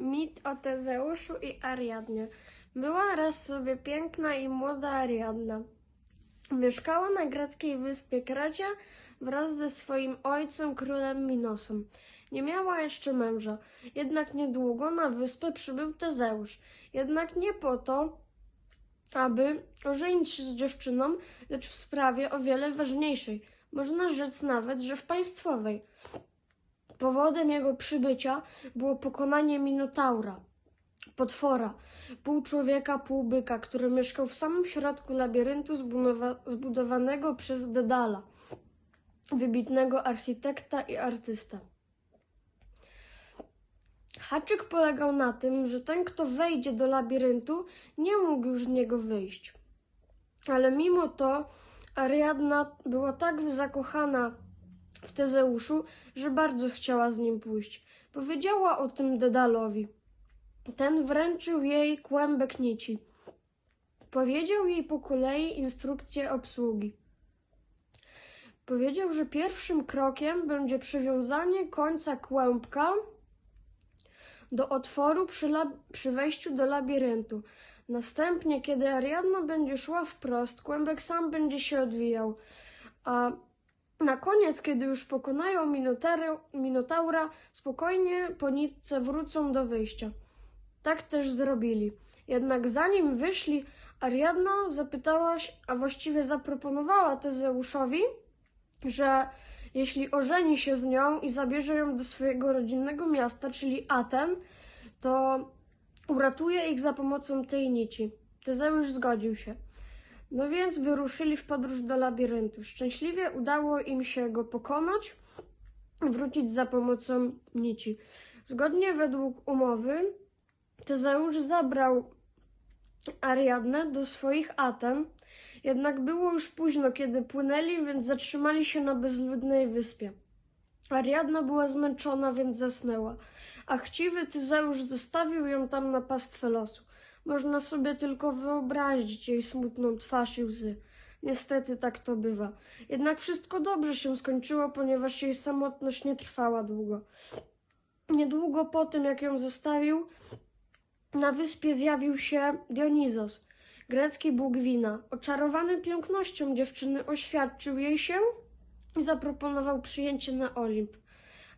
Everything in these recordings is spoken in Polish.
Mit o Tezeuszu i Ariadnie. Była raz sobie piękna i młoda Ariadna. Mieszkała na greckiej wyspie Krecia wraz ze swoim ojcem, królem Minosem. Nie miała jeszcze męża, jednak niedługo na wyspę przybył Tezeusz. Jednak nie po to, aby ożenić się z dziewczyną, lecz w sprawie o wiele ważniejszej. Można rzec nawet, że w państwowej. Powodem jego przybycia było pokonanie Minotaura, potwora, pół człowieka, pół byka, który mieszkał w samym środku labiryntu zbudowa- zbudowanego przez Dedala, wybitnego architekta i artysta. Haczyk polegał na tym, że ten, kto wejdzie do labiryntu, nie mógł już z niego wyjść. Ale mimo to Ariadna była tak zakochana w Tezeuszu, że bardzo chciała z nim pójść. Powiedziała o tym Dedalowi. Ten wręczył jej kłębek nici. Powiedział jej po kolei instrukcję obsługi. Powiedział, że pierwszym krokiem będzie przywiązanie końca kłębka do otworu przy, przy wejściu do labiryntu. Następnie, kiedy Ariadna będzie szła wprost, kłębek sam będzie się odwijał. A na koniec, kiedy już pokonają Minotaur- Minotaura, spokojnie po nitce wrócą do wyjścia. Tak też zrobili. Jednak zanim wyszli, Ariadna zapytała a właściwie zaproponowała Tezeuszowi, że jeśli ożeni się z nią i zabierze ją do swojego rodzinnego miasta, czyli Aten, to uratuje ich za pomocą tej nici. Tezeusz zgodził się. No więc wyruszyli w podróż do labiryntu. Szczęśliwie udało im się go pokonać, wrócić za pomocą nici. Zgodnie według umowy, Tezeusz zabrał Ariadnę do swoich Aten, jednak było już późno, kiedy płynęli, więc zatrzymali się na bezludnej wyspie. Ariadna była zmęczona, więc zasnęła, a chciwy Tyzeusz zostawił ją tam na pastwę losu. Można sobie tylko wyobrazić jej smutną twarz i łzy. Niestety tak to bywa. Jednak wszystko dobrze się skończyło, ponieważ jej samotność nie trwała długo. Niedługo po tym, jak ją zostawił, na wyspie zjawił się Dionizos, grecki bóg wina. Oczarowany pięknością dziewczyny oświadczył jej się i zaproponował przyjęcie na Olimp.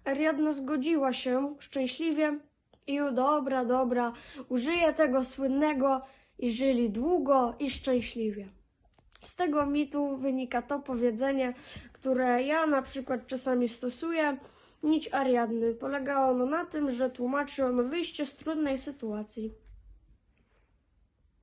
Ariadna zgodziła się szczęśliwie i o, dobra, dobra, użyję tego słynnego i żyli długo i szczęśliwie. Z tego mitu wynika to powiedzenie, które ja na przykład czasami stosuję. Nić Ariadny. Polega ono na tym, że tłumaczy ono wyjście z trudnej sytuacji.